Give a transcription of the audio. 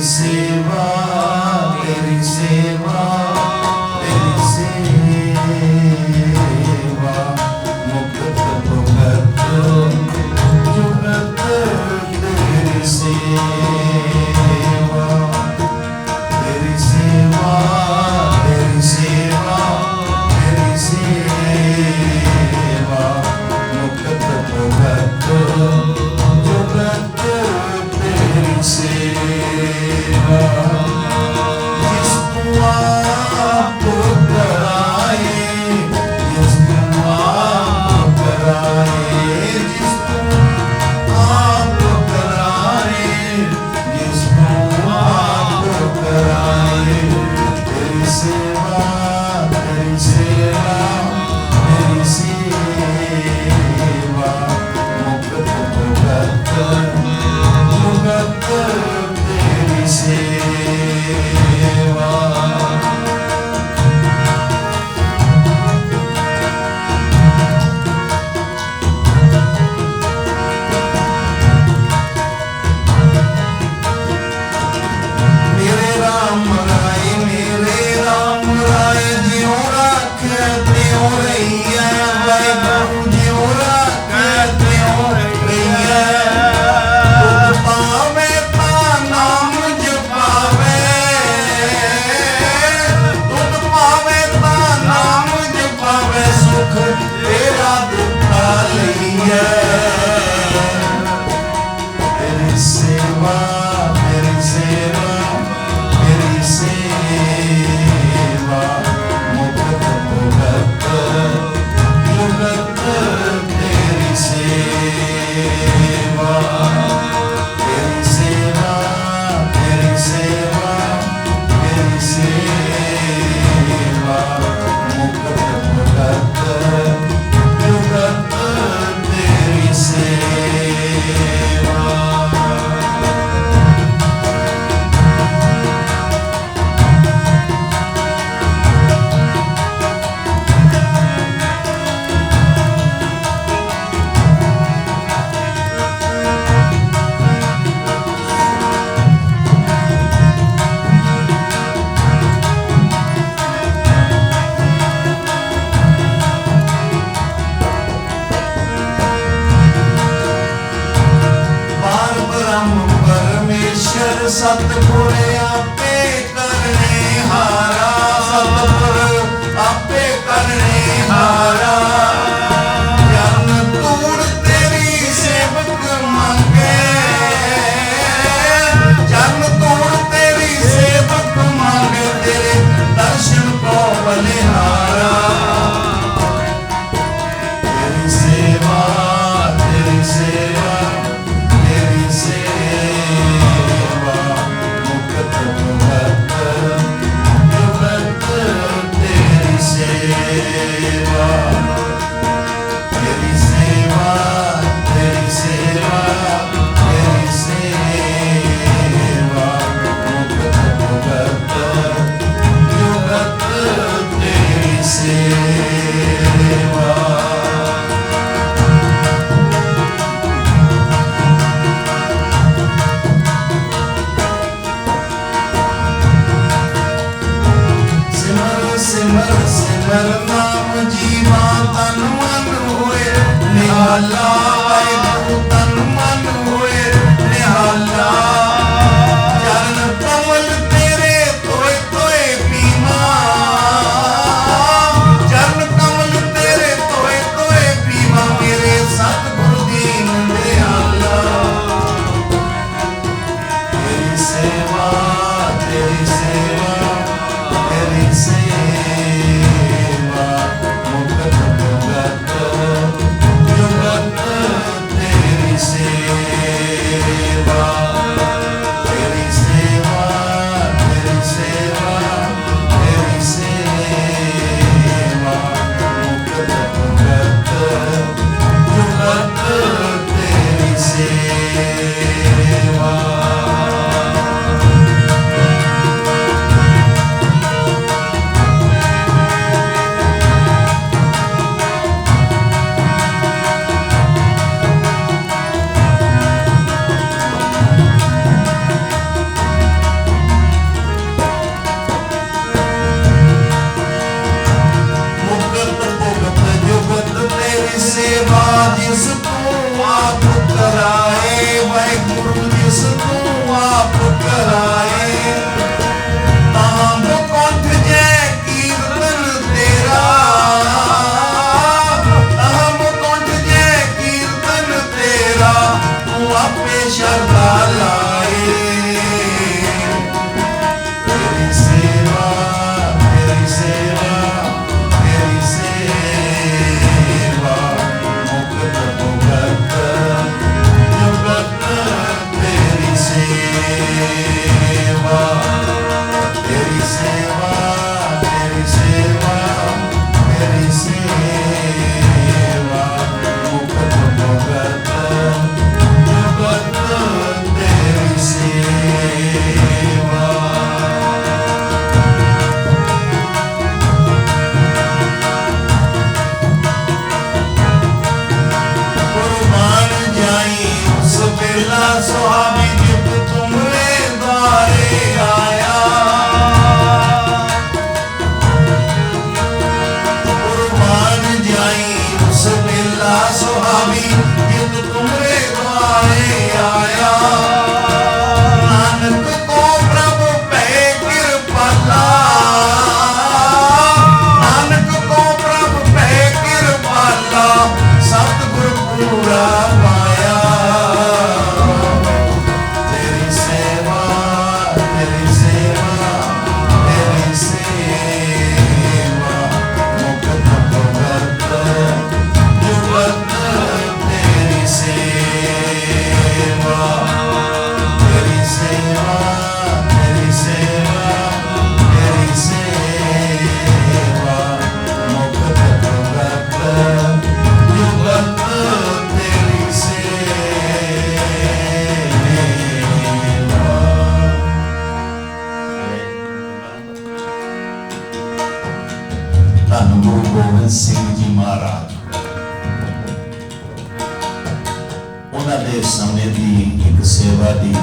Shiva. yeah. Ananda ਜਿਸ ਤੂੰ ਆਪ ਕਰਾਏ ਵਾਹਿਗੁਰੂ ਜਿਸ ਤੂੰ ਆਪ ਕਰਾਏ ਮਹਾਰਾਜ। ਉਹਨਾਂ ਦੇ ਸਮੇਂ ਦੀ ਇੱਕ ਸੇਵਾ ਦੀ